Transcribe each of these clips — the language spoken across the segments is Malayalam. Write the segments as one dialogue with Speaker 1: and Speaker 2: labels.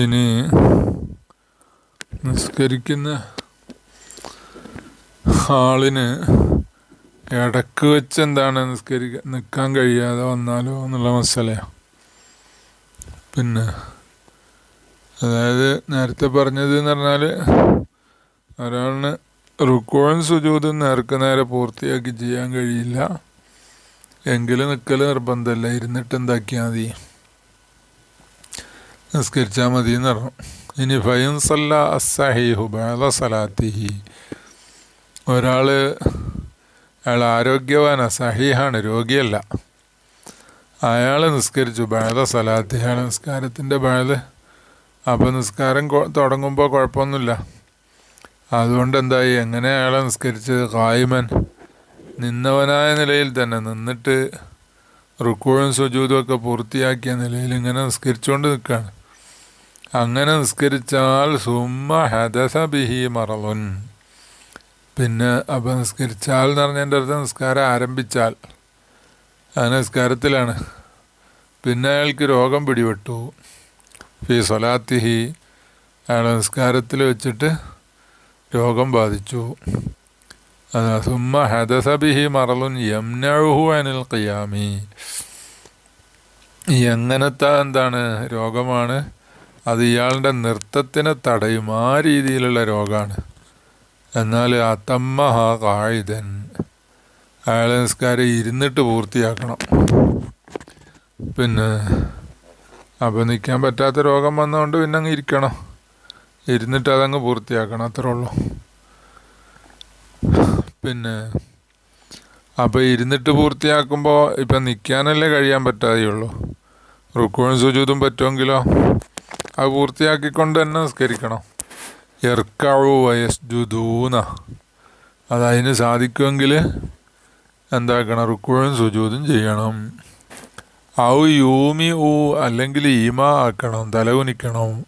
Speaker 1: ഇനി നിസ്കരിക്കുന്ന ആളിന് ഇടയ്ക്ക് വെച്ച് എന്താണ് നിസ്കരിക്ക നിൽക്കാൻ കഴിയാതെ വന്നാലോ എന്നുള്ള മസലയാണ് പിന്നെ അതായത് നേരത്തെ പറഞ്ഞത് എന്ന് പറഞ്ഞാൽ ഒരാളിന് റുക്കോഴും സുജൂതും നേർക്ക് നേരെ പൂർത്തിയാക്കി ചെയ്യാൻ കഴിയില്ല. എങ്കിലും നിൽക്കൽ നിർബന്ധമല്ല ഇരുന്നിട്ട് എന്താക്കിയാൽ മതി. നിസ്കരിച്ചാൽ മതി എന്ന് പറഞ്ഞു. ഇനി ഫൈൻ സല്ല അസഹിഹു ബേള സലാത്തിഹി. ഒരാൾ അയാൾ ആരോഗ്യവാന സഹീഹാണ് രോഗിയല്ല. അയാൾ നിസ്കരിച്ചു ബേള സലാത്തി. അയാൾ നിസ്കാരത്തിന്റെ ബേൾ അപ്പോൾ നിസ്കാരം തുടങ്ങുമ്പോൾ കുഴപ്പമൊന്നുമില്ല. അതുകൊണ്ട് എന്തായി? എങ്ങനെ അയാളെ നിസ്കരിച്ചത്? കായ്മൻ നിന്നവനായ നിലയിൽ തന്നെ നിന്നിട്ട് റുക്കോഴും സുജൂതും ഒക്കെ പൂർത്തിയാക്കിയ നിലയിൽ ഇങ്ങനെ നിസ്കരിച്ചുകൊണ്ട് നിൽക്കുകയാണ് അങ്ങനെ നിസ്കരിച്ചാൽ സുമ ഹദസ ബിഹി മറലുൻ പിന്നെ അപ്പം നിസ്കരിച്ചാൽ എന്ന് പറഞ്ഞതിന്റെ അർത്ഥം നിസ്കാരം ആരംഭിച്ചാൽ. അങ്ങനെ നിസ്കാരത്തിലാണ്. പിന്നെ അയാൾക്ക് രോഗം പിടിപെട്ടു. ഫി സൊലാത്തിഹി അയാളെ നിസ്കാരത്തിൽ വെച്ചിട്ട് രോഗം ബാധിച്ചു. സുമ ഹദസ ബിഹി മറലുൻ യംനഴുഹു അനിൽ ഖിയാമി. എങ്ങനത്തെ എന്താണ് രോഗമാണ്? അത് ഇയാളുടെ നൃത്തത്തിനെ തടയും. ആ രീതിയിലുള്ള രോഗമാണ് എന്നാൽ അത്തമ്മഹ കായുധൻ അയാളെ നിസ്കാരം ഇരുന്നിട്ട് പൂർത്തിയാക്കണം. പിന്നെ അപ്പോൾ നിൽക്കാൻ പറ്റാത്ത രോഗം വന്നതുകൊണ്ട് പിന്നെ അങ്ങ് ഇരിക്കണം. ഇരുന്നിട്ട് അതങ്ങ് പൂർത്തിയാക്കണം. അത്രേ ഉള്ളൂ. പിന്നെ അപ്പോൾ ഇരുന്നിട്ട് പൂർത്തിയാക്കുമ്പോൾ ഇപ്പം നിൽക്കാനല്ലേ കഴിയാൻ പറ്റാതെയുള്ളൂ. റുക്കോഴും സുജൂതും പറ്റുമെങ്കിലോ? അത് പൂർത്തിയാക്കിക്കൊണ്ട് തന്നെ നിസ്കരിക്കണം. എർക്കാവു വയസ്ജുദൂന. അതതിന് സാധിക്കുമെങ്കിൽ എന്താക്കണം? റുക്കുഴും സുജൂതും ചെയ്യണം. ഔ യൂമി ഊ അല്ലെങ്കിൽ ഈമ ആക്കണം തലകുനിക്കണം.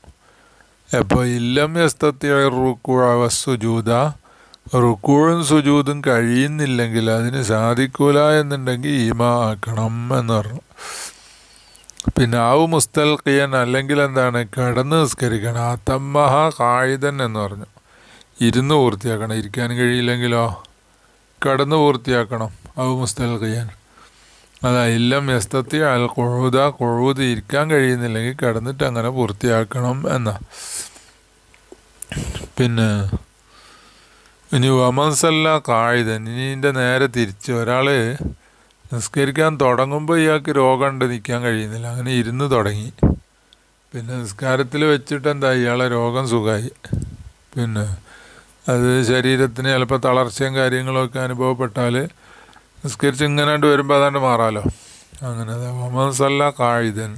Speaker 1: അപ്പോൾ ഇല്ലം റുക്കുഴവ സുജൂത റുക്കുഴും സുജൂതും കഴിയുന്നില്ലെങ്കിൽ അതിന് സാധിക്കൂല എന്നുണ്ടെങ്കിൽ ഈമ ആക്കണം എന്ന് പറഞ്ഞു. പിന്നെ ആവ് മുസ്തൽക്കിയൻ അല്ലെങ്കിൽ എന്താണ് കിടന്ന് നിസ്കരിക്കണം. തമ്മഹ കായിതൻ എന്ന് പറഞ്ഞു. ഇരുന്ന് പൂർത്തിയാക്കണം. ഇരിക്കാൻ കഴിയില്ലെങ്കിലോ? കിടന്ന് പൂർത്തിയാക്കണം ആവ് മുസ്തൽക്കിയൻ അതാ ഇല്ലം യസ്തത്തി അൽ കൊഴുത കൊഴുത് ഇരിക്കാൻ കഴിയുന്നില്ലെങ്കിൽ കിടന്നിട്ട് അങ്ങനെ പൂർത്തിയാക്കണം എന്നാ. പിന്നെ ഇനി വമൻസല്ല കായിതൻ ഇനി നേരെ തിരിച്ച് ഒരാൾ നിസ്കരിക്കാൻ തുടങ്ങുമ്പോൾ ഇയാൾക്ക് രോഗമുണ്ട് നിൽക്കാൻ കഴിയുന്നില്ല. അങ്ങനെ ഇരുന്ന് തുടങ്ങി. പിന്നെ നിസ്കാരത്തിൽ വെച്ചിട്ട് എന്താ ഇയാളെ രോഗം സുഖമായി. പിന്നെ അത് ശരീരത്തിന് ചിലപ്പോൾ തളർച്ചയും കാര്യങ്ങളൊക്കെ അനുഭവപ്പെട്ടാൽ നിസ്കരിച്ച് ഇങ്ങനെ വരുമ്പോൾ അതാണ്ട് മാറാമല്ലോ അങ്ങനെ വമൻസല്ല കായിതൻ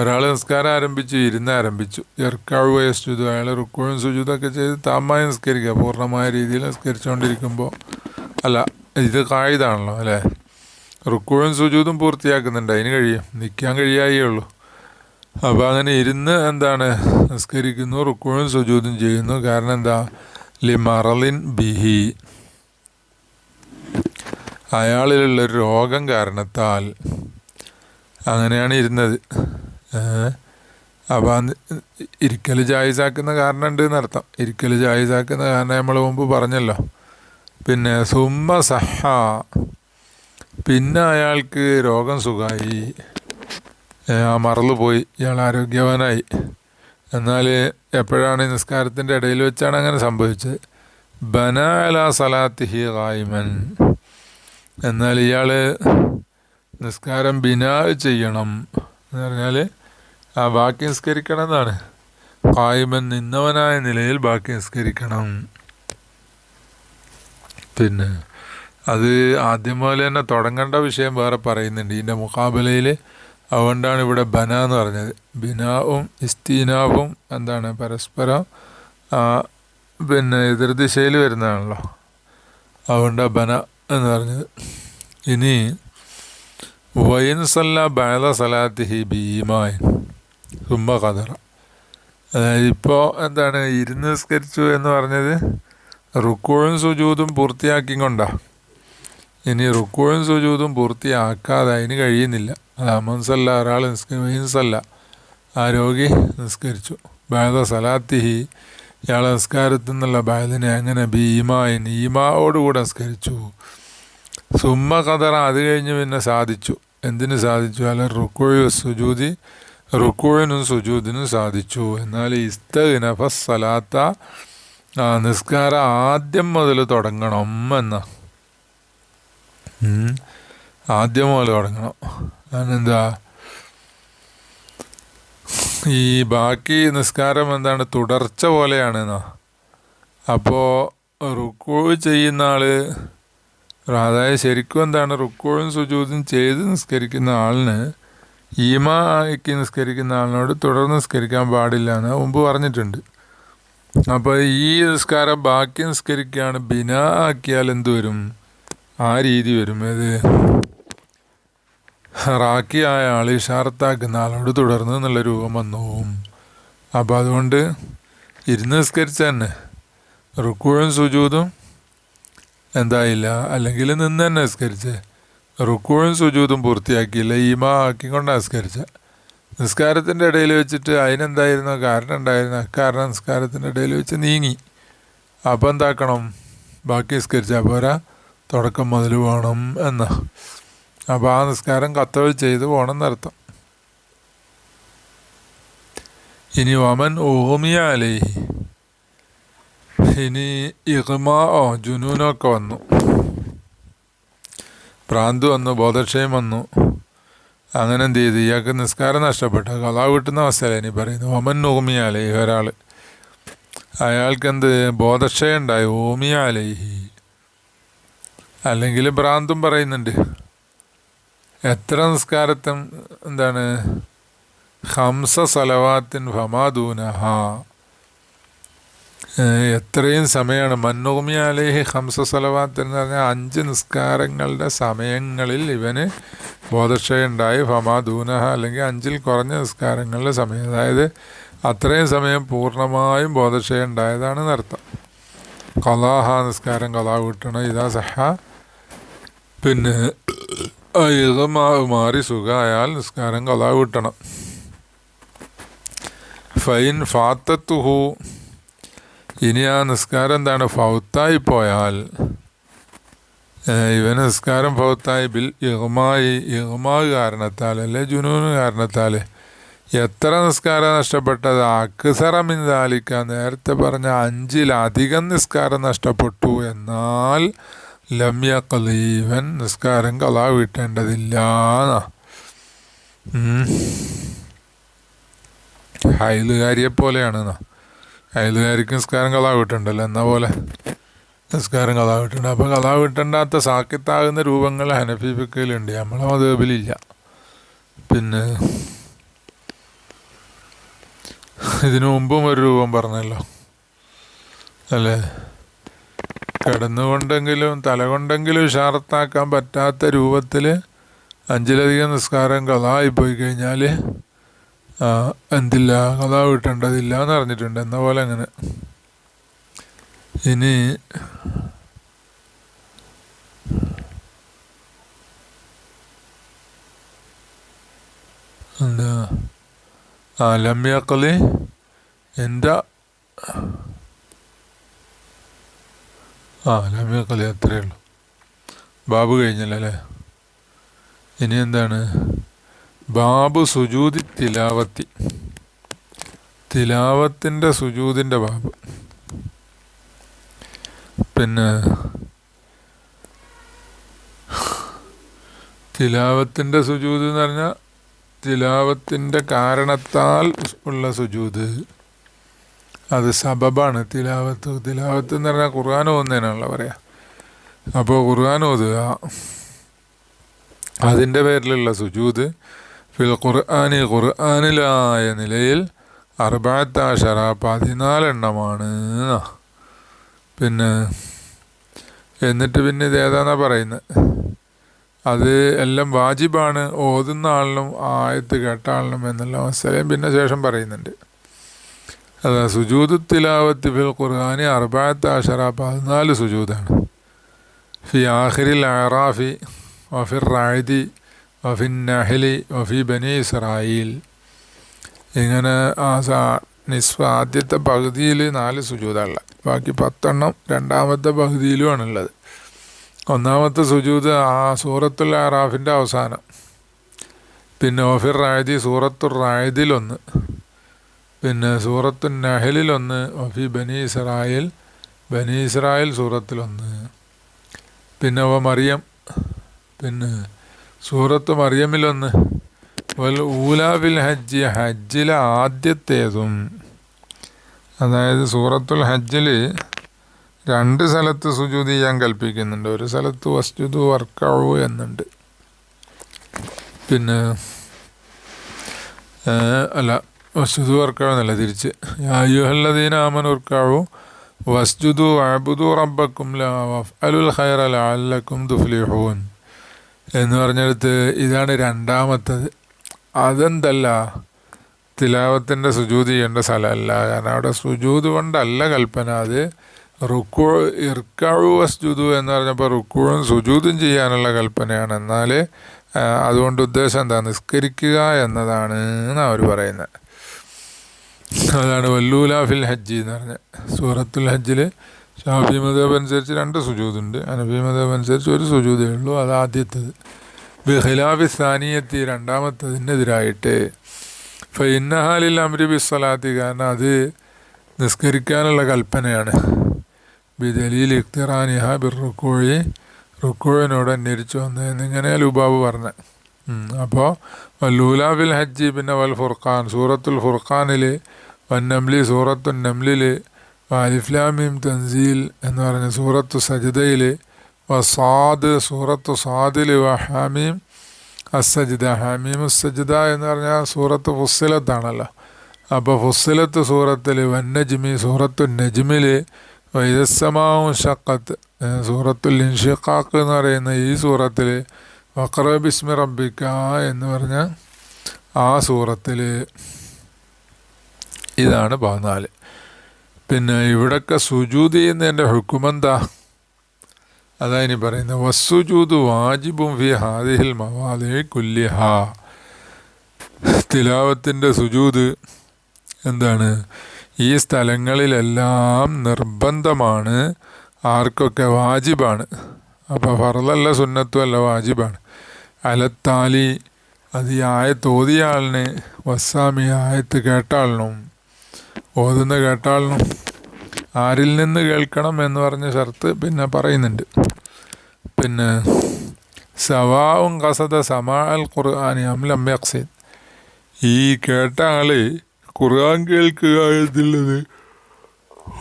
Speaker 1: ഒരാൾ നിസ്കാരം ആരംഭിച്ചു ഇരുന്ന് ആരംഭിച്ചു. ഇർക്കാവ് വയസ്സുതു അയാൾ റുക്കോഴും സുജുതൊക്കെ ചെയ്ത് താമായി നിസ്കരിക്കുക. പൂർണമായ രീതിയിൽ നിസ്കരിച്ചുകൊണ്ടിരിക്കുമ്പോൾ അല്ല ഇത് കായിതാണല്ലോ അല്ലേ? റുക്കുഴും സുജൂതും പൂർത്തിയാക്കുന്നുണ്ട് അതിന് കഴിയും. നിൽക്കാൻ കഴിയായേ ഉള്ളൂ. അപ്പോൾ അങ്ങനെ ഇരുന്ന് എന്താണ് നിസ്കരിക്കുന്നു റുക്കുഴും സുജൂതും ചെയ്യുന്നു. കാരണം എന്താ? ലിമറലിൻ ബിഹി. അയാളിലുള്ള രോഗം കാരണത്താൽ അങ്ങനെയാണ് ഇരുന്നത്. അപ്പം ഇരിക്കൽ ജായിസാക്കുന്ന കാരണം ഉണ്ട് എന്നർത്ഥം. ഇരിക്കൽ ജായിസാക്കുന്ന കാരണം നമ്മൾ മുമ്പ് പറഞ്ഞല്ലോ. പിന്നെ സുമ്മ സഹ. പിന്നെ അയാൾക്ക് രോഗം സുഖമായി ആ മറന്നു പോയി. ഇയാൾ ആരോഗ്യവാനായി. എന്നാൽ എപ്പോഴാണ് നിസ്കാരത്തിന്റെ ഇടയിൽ വെച്ചാണ് അങ്ങനെ സംഭവിച്ചത്? ബന അല സലാത്തിഹി റായ്മൻ എന്നാൽ ഇയാൾ നിസ്കാരം ബിനാ ചെയ്യണം എന്ന് പറഞ്ഞാൽ ആ ബാക്കി നിസ്കരിക്കണം എന്നാണ്. കായ്മൻ നിന്നവനായ നിലയിൽ ബാക്കി നിസ്കരിക്കണം. പിന്നെ അത് ആദ്യം പോലെ തന്നെ തുടങ്ങേണ്ട വിഷയം വേറെ പറയുന്നുണ്ട്. ഇതിന്റെ മുക്കാബലയിൽ അതുകൊണ്ടാണ് ഇവിടെ ബന എന്ന് പറഞ്ഞത്. ബിനാവും ഇസ്തീനാവും എന്താണ് പരസ്പരം പിന്നെ എതിർദിശയിൽ വരുന്നതാണല്ലോ. അതുകൊണ്ടാണ് ബന എന്ന് പറഞ്ഞത്. ഇനി വൈൻ സല്ല ബഅദ സലാത്തിഹി ഭീമായൻ സുംബ കതറ അതായത് ഇപ്പോൾ എന്താണ് ഇരുന്ന് നിസ്കരിച്ചു എന്ന് പറഞ്ഞത്? റുക്കോഴും സുജൂതും പൂർത്തിയാക്കി കൊണ്ടാ ഇനി റുക്കോഴും സുജൂതും പൂർത്തിയാക്കാതെ അതിന് കഴിയുന്നില്ല. അത് അമൻസല്ല ഒരാൾ നിസ്കല്ല ആ രോഗി നിസ്കരിച്ചു. ബാധ സലാത്തിഹി. ഇയാളെ നിസ്കാരത്തിൽ നിന്നുള്ള ബാധിനെ അങ്ങനെ ഭീമായിൻ ഈമാവോടുകൂടെ നിസ്കരിച്ചു. സുമ്മ കതറ അത് കഴിഞ്ഞ് പിന്നെ സാധിച്ചു. എന്തിന് സാധിച്ചു? അല്ല റുക്കോഴ് സുജൂതി റുക്കോഴിനും സുജൂദിനും സാധിച്ചു. എന്നാൽ ഇസ്തനഫ സലാത്ത ആ നിസ്കാരം ആദ്യം മുതൽ തുടങ്ങണം എന്ന ആദ്യം മുതൽ തുടങ്ങണം. അതിനെന്താ ഈ ബാക്കി നിസ്കാരം എന്താണ്? തുടർച്ച പോലെയാണ് എന്നാ അപ്പോൾ റുക്കോ ചെയ്യുന്ന ആൾ അതായത് ശരിക്കും എന്താണ്? റുക്കോഴും സുജൂതും ചെയ്ത് നിസ്കരിക്കുന്ന ആളിന് ഈമാക്കി നിസ്കരിക്കുന്ന ആളിനോട് തുടർന്ന് നിസ്കരിക്കാൻ പാടില്ല എന്ന് മുമ്പ് പറഞ്ഞിട്ടുണ്ട്. അപ്പോൾ ഈ നിസ്കാരം ബാക്കി നിസ്കരിക്കുകയാണ്. ബിന ആക്കിയാൽ എന്ത് വരും? ആ രീതി വരും. അത് റാക്കിയായ ആൾ ഇഷാർത്താക്കുന്ന ആളോട് തുടർന്ന് എന്നുള്ള രൂപം വന്നു. അപ്പോൾ അതുകൊണ്ട് ഇരുന്ന് നിസ്കരിച്ച തന്നെ. റുക്കുഴും സുജൂതും എന്തായില്ല? അല്ലെങ്കിൽ നിന്ന് തന്നെ നിസ്കരിച്ച്. റുക്കുഴും സുജൂതും പൂർത്തിയാക്കിയില്ല. ഈമാ ആക്കിക്കൊണ്ട് നിസ്കരിച്ച. നിസ്കാരത്തിന്റെ ഇടയിൽ വെച്ചിട്ട് അതിനെന്തായിരുന്നു? കാരണം ഉണ്ടായിരുന്നു. കാരണം നിസ്കാരത്തിന്റെ ഇടയിൽ വെച്ച് നീങ്ങി. അപ്പം എന്താക്കണം? ബാക്കി നിസ്കരിച്ചാൽ പോരാ. തുടക്കം മുതൽ പോകണം എന്ന്. അപ്പോൾ ആ നിസ്കാരം കത്തവൾ ചെയ്ത് പോകണം എന്നർത്ഥം. ഇനി വമൻ ഓമിയ അലേഹി. ഇനി ഇഹ്മാഓ ജുനൂനൊക്കെ വന്നു. ഭ്രാന്ത് വന്നു ബോധക്ഷയം വന്നു. അങ്ങനെ എന്ത് ചെയ്തു? ഇയാൾക്ക് നിസ്കാരം നഷ്ടപ്പെട്ട. കലാ കിട്ടുന്ന അവസ്ഥയല്ല ഇനി പറയുന്നു ഒമൻ ഓമിയാലേ ഒരാൾ അയാൾക്ക് എന്ത് ബോധക്ഷയം ഉണ്ടായി. ഓമിയാലേഹി അല്ലെങ്കിൽ ഭ്രാന്തും പറയുന്നുണ്ട്. എത്ര നിസ്കാരത്തും എന്താണ്? ഹംസ സലവാത്തിൻ ഫമാദൂനഹ എത്രയും സമയമാണ്. മന്നോമി അലേഹി ഹംസ സലവാത്ത് എന്ന് പറഞ്ഞാൽ അഞ്ച് നിസ്കാരങ്ങളുടെ സമയങ്ങളിൽ ഇവന് ബോധക്ഷയം ഫമ ദൂനഹ അല്ലെങ്കിൽ അഞ്ചിൽ കുറഞ്ഞ നിസ്കാരങ്ങളുടെ സമയം. അതായത് അത്രയും സമയം പൂർണമായും ബോധക്ഷയുണ്ടായതാണ് നർത്തം കലാഹ നിസ്കാരം കലാ കൂട്ടണം ഇതാ സഹ. പിന്നെ മാറി സുഖമായാൽ നിസ്കാരം കലാ കൂട്ടണം. ഫൈൻ ഫാത്തത്തുഹു. ഇനി ആ നിസ്കാരം എന്താണ്? ഫൗത്തായി പോയാൽ ഇവന് നിസ്കാരം ഭവത്തായി ബിൽ ഇഹ്മായി ഇഹ്മാവ് കാരണത്താൽ അല്ലെ ജുനൂന് കാരണത്താൽ എത്ര നിസ്കാരം നഷ്ടപ്പെട്ടത്? അക്സറമിൻ ദാലിക്ക നേരത്തെ പറഞ്ഞ അഞ്ചിലധികം നിസ്കാരം നഷ്ടപ്പെട്ടു. എന്നാൽ ലമ്യ കലീവൻ നിസ്കാരം കലാ വീട്ടേണ്ടതില്ല ഹൈലുകാരിയെ പോലെയാണ് അയലുകാരിക്ക് നിസ്കാരം കലാ വിട്ടുണ്ടല്ലോ എന്ന പോലെ. നിസ്കാരം കഥാ വിട്ടുണ്ട് അപ്പോൾ കഥാ വിട്ടണ്ടാത്ത സാക്കിത്താകുന്ന രൂപങ്ങൾ ഹനഫി ഫിക്കയിലുണ്ട് നമ്മളെ മതേബിലില്ല. പിന്നെ ഇതിനു മുമ്പും ഒരു രൂപം പറഞ്ഞല്ലോ. അല്ലേ? കിടന്നുകൊണ്ടെങ്കിലും തല കൊണ്ടെങ്കിലും ഷാർത്താക്കാൻ പറ്റാത്ത രൂപത്തിൽ അഞ്ചിലധികം നിസ്കാരം കഥായി പോയി കഴിഞ്ഞാൽ എന്തില്ല കഥ വിട്ടേണ്ടതില്ല എന്ന് അറിഞ്ഞിട്ടുണ്ട് എന്ന പോലെ അങ്ങനെ. ഇനി എന്താ? ആ ലമ്യാക്കളി എന്റെ ആ ലമ്യാക്കളി അത്രയേ ഉള്ളൂ. ബാബു കഴിഞ്ഞല്ലേ ഇനി എന്താണ്? ബാബു സുജൂതി തിലാവത്തി. തിലാവത്തിന്റെ സുജൂതിന്റെ ബാബ്. പിന്നെ തിലാവത്തിന്റെ സുജൂത് എന്ന് പറഞ്ഞാൽ തിലാവത്തിന്റെ കാരണത്താൽ ഉള്ള സുജൂത്. അത് സബബാണ്. തിലാവത്ത് തിലാവത്ത് എന്ന് പറഞ്ഞാൽ ഖുർആൻ ഓന്നതിനാണല്ലോ പറയാം. അപ്പോൾ ഖുർആൻ ഓതുക. അതിന്റെ പേരിലുള്ള സുജൂത് ഫിൽ ഖുർആാനി ഖുർആാനിലായ നിലയിൽ അറുപത്താഷറ പതിനാലെണ്ണമാണ്. പിന്നെ എന്നിട്ട് പിന്നെ ഇത് ഏതാന്നാ പറയുന്നത് അത് എല്ലാം വാജിബാണ്. ഓതുന്ന ആളിനും ആയത്ത് കേട്ട ആളിനും എന്നുള്ള അവസ്ഥയും പിന്നെ ശേഷം പറയുന്നുണ്ട്. അതാ സുജൂദ് തിലാവത്ത് ഫിൽ ഖുർആാനി അറുപത്താഷറ പതിനാല് സുജൂദാണ്. ഫി ആഹിറിൽ ആറാഫി വഫിർ റായിദി വഫിൻ നഹലി വഫി ബനി ഇസ്രായിൽ ഇങ്ങനെ ആ സാ നിസ്ഫ ആദ്യത്തെ പകുതിയിൽ നാല് സുജൂതാണുള്ളത് ബാക്കി പത്തെണ്ണം രണ്ടാമത്തെ പകുതിയിലുമാണുള്ളത്. ഒന്നാമത്തെ സുജൂത് ആ സൂറത്തുൽ ആറാഫിന്റെ അവസാനം. പിന്നെ ഓഫിർ റായതി സൂറത്തുർ റായതിലൊന്ന്. പിന്നെ സൂറത്തു നഹലിലൊന്ന്. ഒഫി ബനി ഇസ്രായേൽ ബനി ഇസ്രായേൽ സൂറത്തിലൊന്ന്. പിന്നെ അവ മറിയം. പിന്നെ സൂറത്ത് മറിയമിലൊന്ന്. ഊലാബിൽ ഹജ്ജ് ഹജ്ജിലെ ആദ്യത്തേതും. അതായത് സൂറത്തുൽ ഹജ്ജിൽ രണ്ട് സ്ഥലത്ത് സുജൂത് ചെയ്യാൻ കൽപ്പിക്കുന്നുണ്ട്. ഒരു സ്ഥലത്ത് വസ്തുതു വർക്കാവു എന്നുണ്ട്. പിന്നെ അല്ല വസ്തുതു വർക്കാവെന്നല്ല തിരിച്ച്. യായുഹല്ലദീന ആമൻ ഉർക്കാവു വസ്ജുദു അബുദു റബ്ബക്കും അലുൽ ഖൈറ ലാലക്കും ദുഫ്ലിഹൂൻ എന്ന് പറഞ്ഞെടുത്ത് ഇതാണ് രണ്ടാമത്തത്. അതെന്തല്ല? തിലാവത്തിന്റെ സുജൂത് ചെയ്യേണ്ട സ്ഥലമല്ല. കാരണം അവിടെ സുജൂത് കൊണ്ടല്ല കൽപ്പന. അത് റുക്കു ഇർക്കഴു വസ്ജുദു എന്ന് പറഞ്ഞപ്പോൾ റുക്കുവും സുജൂതും ചെയ്യാനുള്ള കൽപ്പനയാണ്. എന്നാൽ അതുകൊണ്ട് ഉദ്ദേശം എന്താ? നിസ്കരിക്കുക എന്നതാണ് എന്നാണ് അവർ പറയുന്നത് അതാണ് വല്ലൂല ഫിൽ ഹജ്ജി എന്ന് പറഞ്ഞ. സൂറത്തുൽ ഹജ്ജിൽ ഷാഫി മതബ് അനുസരിച്ച് രണ്ട് സുജൂതുണ്ട്. അനബി മതബ് അനുസരിച്ച് ഒരു സുജൂതേ ഉള്ളൂ. അത് ആദ്യത്തേത് ബിഖിലാഫി സാനിയത്തി രണ്ടാമത്തതിനെതിരായിട്ട് ഫൈന്നഹാലിൽ അമരി സ്വലാത്തി കാരണം അത് നിസ്കരിക്കാനുള്ള കൽപ്പനയാണ്. ബി ദലീൽ ഇഖ്തിറാനിഹ ബിർ റുക്കോഴി റുക്കോഴിനോട് അന്വേഷിച്ചു വന്നതെന്നിങ്ങനെ ലുബാബ് പറഞ്ഞ. അപ്പോൾ വല്ലൂല ബിൽ ഹജ്ജി പിന്നെ വൽ ഫുർഖാൻ സൂറത്തുൽ ഫുർഖാനിൽ വന്നംലി സൂറത്തുൽ നംലിൽ വാലിഫ്ലാമിം തൻസീൽ എന്ന് പറഞ്ഞ സൂറത്തു സജിദയിൽ വസാദ് സൂറത്ത് സാദിൽ ഹമീം അസജിദ ഹാമീം സജിദ എന്ന് പറഞ്ഞാൽ സൂറത്ത് ഫുസ്സിലത്താണല്ലോ. അപ്പോൾ ഫുസ്സിലത്ത് സൂറത്തിൽ വന്നജ്മി സൂറത്തു നജ്മിൽ വൈദസ്സമാവും ഷക്കത്ത് സൂറത്തുൽ ഇൻഷിഖാക്ക് എന്ന് പറയുന്ന ഈ സൂറത്തിൽ വക്ര ബിസ്മി റബ്ബിക്ക എന്ന് പറഞ്ഞ ആ സൂറത്തിൽ ഇതാണ് പതിനാല്. പിന്നെ ഇവിടൊക്കെ സുജൂത് ചെയ്യുന്നതിന്റെ ഹുക്കുമെന്താ? അതാ ഇനി പറയുന്നത്. വാജിബും ഫി ഹാദിഹിൽ മവാദി കുല്യഹ തിലാവത്തിന്റെ സുജൂത് എന്താണ്? ഈ സ്ഥലങ്ങളിലെല്ലാം നിർബന്ധമാണ്. ആർക്കൊക്കെ വാജിബാണ്. അപ്പോൾ ഫറലല്ല സുന്നത്തും അല്ല വാജിബാണ്. അലത്താലി അത് ഈ ആയത്ത് ആളിന് വസ്സാമി ആയത്ത് കേട്ടാളിനും ഓതുന്ന കേട്ടാളിനും ആരിൽ നിന്ന് കേൾക്കണം എന്ന് പറഞ്ഞ ഷർത്ത് പിന്നെ പറയുന്നുണ്ട്. പിന്നെ സവാവും കസത സമാ അൽ ഖുർആാനി അംലം യക്സീദ് ഈ കേട്ട ആൾ ഖുർആൻ കേൾക്കുക എന്നുള്ളത്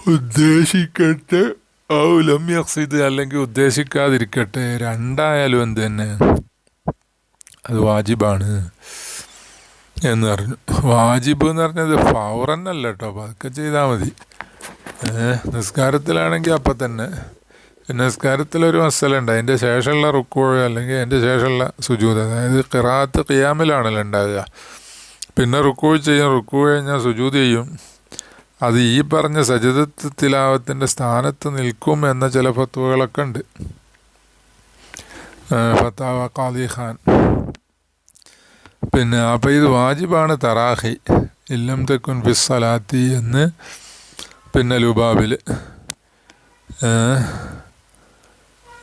Speaker 1: ഉദ്ദേശിക്കട്ടെ? ഔലം യക്സീദ് അല്ലെങ്കിൽ ഉദ്ദേശിക്കാതിരിക്കട്ടെ? രണ്ടായാലും എന്ത് തന്നെ? അത് വാജിബാണ് എന്ന് പറഞ്ഞു. വാജിബ് എന്ന് പറഞ്ഞത് ഫൗറന്നല്ല കേട്ടോ. അതൊക്കെ ചെയ്താൽ മതി. നിസ്കാരത്തിലാണെങ്കിൽ അപ്പം തന്നെ. നിസ്കാരത്തിലൊരു മസലുണ്ട് അതിന്റെ ശേഷമുള്ള റുക്കോഴ് അല്ലെങ്കിൽ അതിന്റെ ശേഷമുള്ള സുജൂത് അതായത് കിറാത്ത് കിയാമിലാണല്ലോ ഉണ്ടാകുക പിന്നെ റുക്കോഴ് ചെയ്യും. റുക്കു കഴിഞ്ഞാൽ സുജൂത് ചെയ്യും. അത് ഈ പറഞ്ഞ സജിതത്ത് തിലാവത്തിന്റെ സ്ഥാനത്ത് നിൽക്കും എന്ന ചില ഫത്തുവകളൊക്കെ ഉണ്ട്. ഫത്താവ ഖാദി ഖാൻ. പിന്നെ അപ്പം ഇത് വാജിബാണ് തറാഹി. ഇല്ലം തെക്കുൻ ഫിസ്സലാത്തി എന്ന് പിന്നെ ലുബാബിൽ.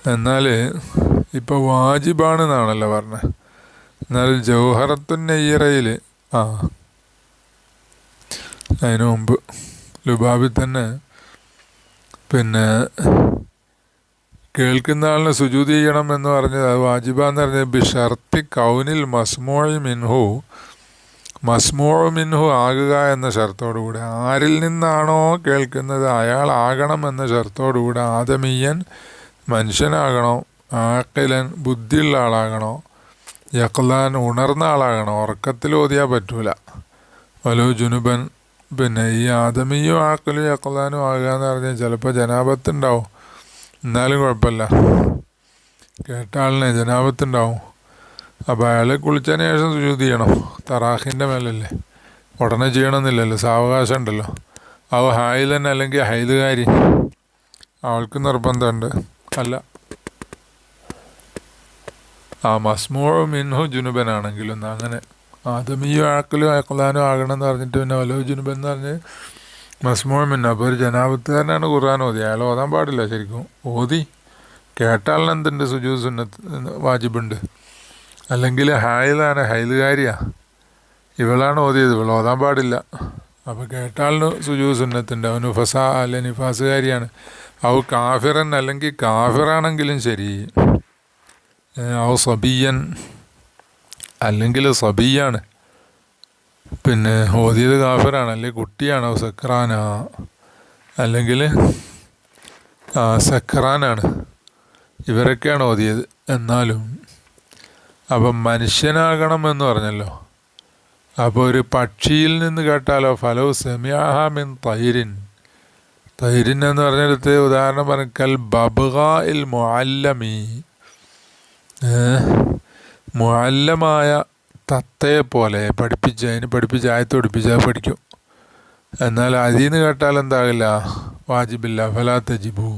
Speaker 1: എന്നാൽ ഇപ്പോൾ വാജിബാണെന്നാണല്ലോ പറഞ്ഞത് എന്നാൽ ജൗഹറത്തുൻ നെയ്യറയിൽ ആ. അതിനു മുമ്പ് ലുബാബിൽ തന്നെ പിന്നെ കേൾക്കുന്ന ആളിനെ സുജൂത് ചെയ്യണം എന്ന് പറഞ്ഞത് അത് വാജിബ എന്ന് പറഞ്ഞത് ബിഷർത്തി കൗനിൽ മസ്മോഴി മിൻഹു മസ്മോഴ മിൻഹു ആകുക എന്ന ഷർത്തോടുകൂടെ. ആരിൽ നിന്നാണോ കേൾക്കുന്നത് അയാൾ ആകണം എന്ന ഷർത്തോടുകൂടെ ആദമീയൻ മനുഷ്യനാകണോ? ആക്കിലൻ ബുദ്ധിയുള്ള ആളാകണോ? യക്ലാൻ ഉണർന്ന ആളാകണോ? ഉറക്കത്തിൽ ഓതിയാൽ പറ്റൂല. വലോ ജുനുബൻ പിന്നെ ഈ ആദമിയും ആക്കലും യക്ലാനും ആകുക എന്ന് പറഞ്ഞാൽ ചിലപ്പോൾ ജനാപത്തുണ്ടാവും. എന്നാലും കുഴപ്പമില്ല. കേട്ട ആളിനെ ജനാപത്തുണ്ടാവും. അപ്പോൾ അയാളെ കുളിച്ചതിന് ശേഷം സുജൂത് ചെയ്യണം. തറാഖിന്റെ മേലല്ലേ. ഉടനെ ചെയ്യണമെന്നില്ലല്ലോ. സാവകാശം ഉണ്ടല്ലോ അവ ഹായിലൻ അല്ലെങ്കിൽ ഹൈലുകാരി അവൾക്ക് നിർബന്ധമുണ്ട്. അല്ല. ആ മസ്മോ മിൻഹു ജുനുബനാണെങ്കിലും അങ്ങനെ. ആദമിയും ആക്കലും അക്കലാനും എന്ന് പറഞ്ഞിട്ട് പിന്നെ വലോ ജുനുബൻ എന്ന് പറഞ്ഞ് മസ്മോ മിന്നു അപ്പോൾ ഒരു ജനാപത്തുകാരനാണ് ഖുർആൻ ഓതി. അയാൾ ഓതാൻ പാടില്ല ശരിക്കും. ഓതി. കേട്ടാൽ എന്തുണ്ട്? സുന്നത്ത് വാജിബുണ്ട്. അല്ലെങ്കിൽ ഹായിലാണ് ഹൈലുകാരിയാ. ഇവളാണ് ഓതിയത് ഇവൾ ഓതാൻ പാടില്ല. അപ്പോൾ കേട്ടാളിന് സുജു സുന്നത്തുണ്ട് അവന് ഫസ അല്ലെ നിഫാസുകാരിയാണ്. അവ കാഫിറൻ അല്ലെങ്കിൽ കാഫിറാണെങ്കിലും ശരി. അവ സബിയൻ അല്ലെങ്കിൽ സബിയാണ്. പിന്നെ ഓതിയത് കാഫിറാണ് അല്ലെങ്കിൽ കുട്ടിയാണ് അവ സക്രാന. അല്ലെങ്കിൽ സക്രാനാണ്. ഇവരൊക്കെയാണ് ഓതിയത് എന്നാലും. അപ്പം മനുഷ്യനാകണം എന്ന് പറഞ്ഞല്ലോ. അപ്പോൾ ഒരു പക്ഷിയിൽ നിന്ന് കേട്ടാലോ? ഫലോ സെമിയാഹാമിൻ തൈരിൻ. തൈരിൻ എന്ന് പറഞ്ഞെടുത്ത് ഉദാഹരണം പറഞ്ഞ കൽ ബബുക ഇൽ മുഅല്ലമി മുഅല്ലമായ തത്തയെ പോലെ പഠിപ്പിച്ച് അതിന് പഠിപ്പിച്ച് ആയത്ത് പഠിപ്പിച്ചാൽ പഠിക്കും. എന്നാൽ അതിൽ നിന്ന് കേട്ടാൽ എന്താകില്ല? വാജിബില്ല ഫലാത്ത ജിബു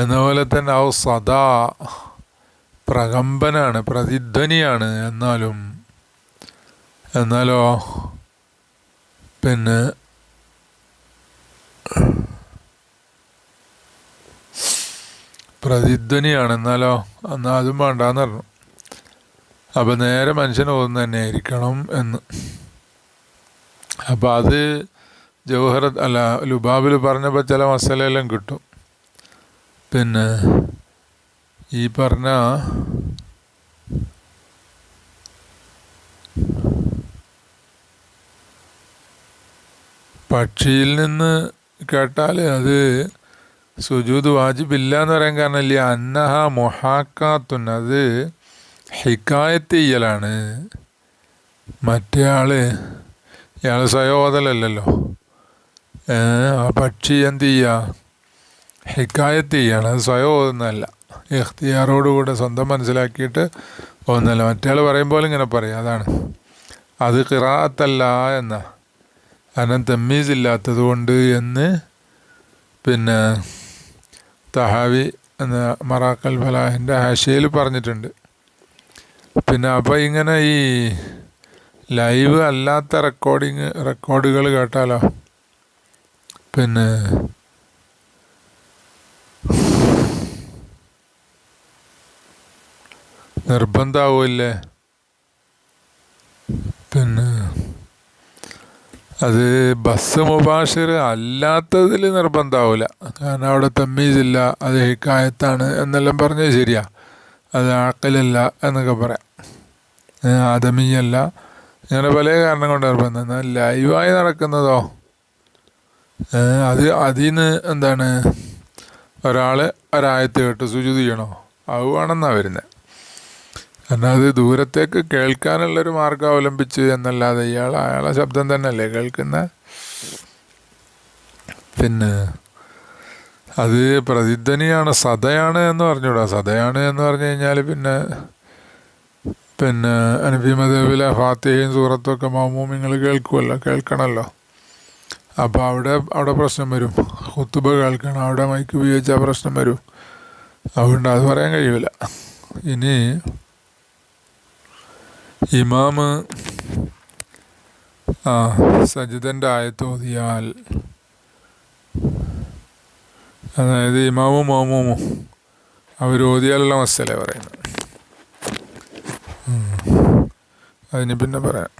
Speaker 1: എന്ന പോലെ തന്നെ ഔ സദാ. പ്രകമ്പനാണ് പ്രതിധ്വനിയാണ് എന്നാലും എന്നാലോ പിന്നെ പ്രതിധ്വനിയാണ് എന്നാലോ എന്നാൽ അതും വേണ്ടാന്ന് പറഞ്ഞു. അപ്പം നേരെ മനുഷ്യൻ ഒന്ന് തന്നെ ആയിരിക്കണം എന്ന്. അപ്പം അത് ജവഹർ അല്ല ലുബാബിൽ പറഞ്ഞപ്പോൾ ചില മസാലയെല്ലാം കിട്ടും. പിന്നെ ഈ പറഞ്ഞ പക്ഷിയിൽ നിന്ന് കേട്ടാൽ അത് സുജൂദ് വാജിബില്ല എന്ന് പറയാൻ കാരണമില്ല അന്നഹ മൊഹാക്കാത്തുൻ അത് ഹിക്കായത്ത് ചെയ്യലാണ് മറ്റേ ആൾ ആ പക്ഷി എന്ത് ചെയ്യുക ഹിക്കായത്ത് അത് സ്വയം ഇഖ്തിയാറോടുകൂടെ സ്വന്തം മനസ്സിലാക്കിയിട്ട് ഒന്നല്ല പറയുമ്പോൾ പറയും പോലെ ഇങ്ങനെ പറയും അതാണ്. അത് കിറാത്തല്ല എന്ന കാരണം തമ്മീസ് ഇല്ലാത്തത് കൊണ്ട് എന്ന് പിന്നെ തഹാവി എന്ന മറാക്കൽ ഫലാഹിന്റെ ആശയിൽ പറഞ്ഞിട്ടുണ്ട്. പിന്നെ അപ്പോൾ ഇങ്ങനെ ഈ ലൈവ് അല്ലാത്ത റെക്കോർഡിങ് റെക്കോർഡുകൾ കേട്ടാലോ? പിന്നെ നിർബന്ധമാവില്ലേ പിന്നെ അത് ബസ് മുബാഷിർ അല്ലാത്തതിൽ നിർബന്ധമാവില്ല കാരണം അവിടെ തമ്മീസില്ല അത് ഹിക്കായത്താണ് എന്നെല്ലാം പറഞ്ഞത് ശരിയാ. അത് ആക്കലല്ല എന്നൊക്കെ പറയാം. ആദമീയല്ല. ഇങ്ങനെ പല കാരണം കൊണ്ട് നിർബന്ധം. എന്നാൽ ലൈവായി നടക്കുന്നതോ? അത് അതിൽ നിന്ന് എന്താണ്? ഒരാൾ ഒരായത്ത് കേട്ട് സുചിത് അത് വേണമെന്നാണ് വരുന്നത് അത് ദൂരത്തേക്ക് കേൾക്കാനുള്ളൊരു മാർഗം അവലംബിച്ച് എന്നല്ലാതെ ഇയാൾ അയാളെ ശബ്ദം തന്നെയല്ലേ കേൾക്കുന്ന? പിന്നെ അത് പ്രതിധ്വനിയാണ് സതയാണ് എന്ന് പറഞ്ഞൂടാ സതയാണ് എന്ന് പറഞ്ഞു കഴിഞ്ഞാൽ പിന്നെ പിന്നെ അനഫി മദേബിലെ ഫാത്തിഹയും സൂറത്തൊക്കെ മാമൂമിങ്ങൾ കേൾക്കുമല്ലോ കേൾക്കണമല്ലോ അപ്പോൾ അവിടെ അവിടെ പ്രശ്നം വരും. ഹുത്തുബ കേൾക്കണം അവിടെ മൈക്ക് ഉപയോഗിച്ചാൽ പ്രശ്നം വരും. അതുകൊണ്ട് അത് പറയാൻ കഴിയില്ല ഇനി ഇമാമ് ആ സജിദന്റെ ആയത്തോതിയാൽ അതായത് ഇമാമും മോമൂമും അവർ ഓതിയാലുള്ള മസല പറയുന്നത്. അതിന് പിന്നെ പറയാം